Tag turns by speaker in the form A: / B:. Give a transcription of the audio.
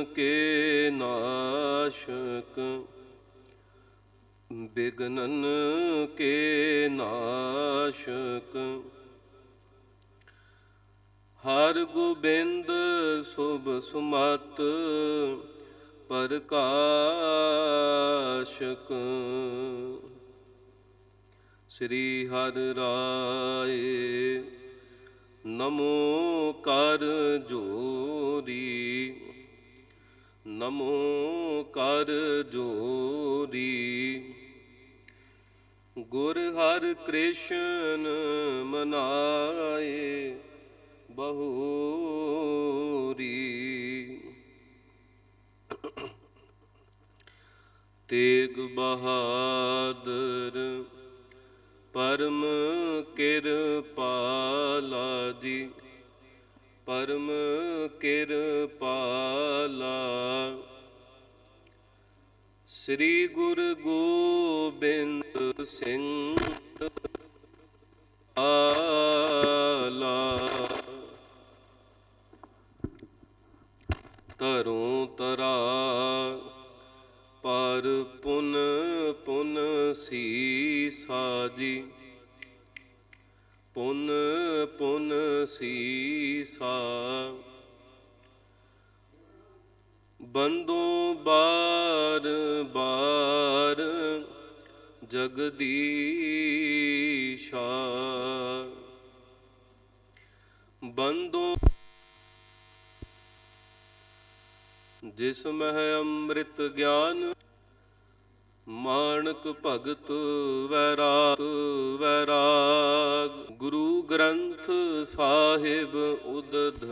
A: ਕੇ ਨਾਸ਼ਕ, ਬਿਗਨਨ ਕੇ ਨਾਸ਼ਕ। ਹਰ ਗੋਬਿੰਦ ਸੁਭ ਸੁਮਤ, ਪ੍ਰਕਾਸ਼ਕ। ਸ੍ਰੀ ਹਰਿ ਰਾਏ, ਨਮੋ ਕਰ ਜੋਰੀ। ਨਮੋ ਕਰ ਜੋਰੀ। ਗੁਰ ਹਰ ਕ੍ਰਿਸ਼ਨ ਮਨਾਏ ਬਹੁਰੀ। ਤੇਗ ਬਹਾਦਰ ਪਰਮ ਕਿਰਪਾਲਾ ਜੀ। ਪਰਮ ਕਿਰਪਾਲਾ। ਸ੍ਰੀ ਗੁਰੂ ਗੋਬਿੰਦ ਸਿੰਘ ਆਲਾ। ਤਰੋਂ ਤਰਾ ਪਰ ਪੁਨ ਪੁਨ ਸੀਸਾ ਜੀ। ਪੁਨ ਪੁਨ ਸੀਸਾ ਬੰਦੋ ਬਾਰ ਬਾਰ ਜਗਦੀਸ਼ਾ ਬੰਦੋ ਜਿਸ ਮਹਿ ਅੰਮ੍ਰਿਤ ਗਿਆਨ ਮਾਨਕ ਭਗਤ ਵੈਰਾਤ ਸਾਹਿਬ ਉਦਧ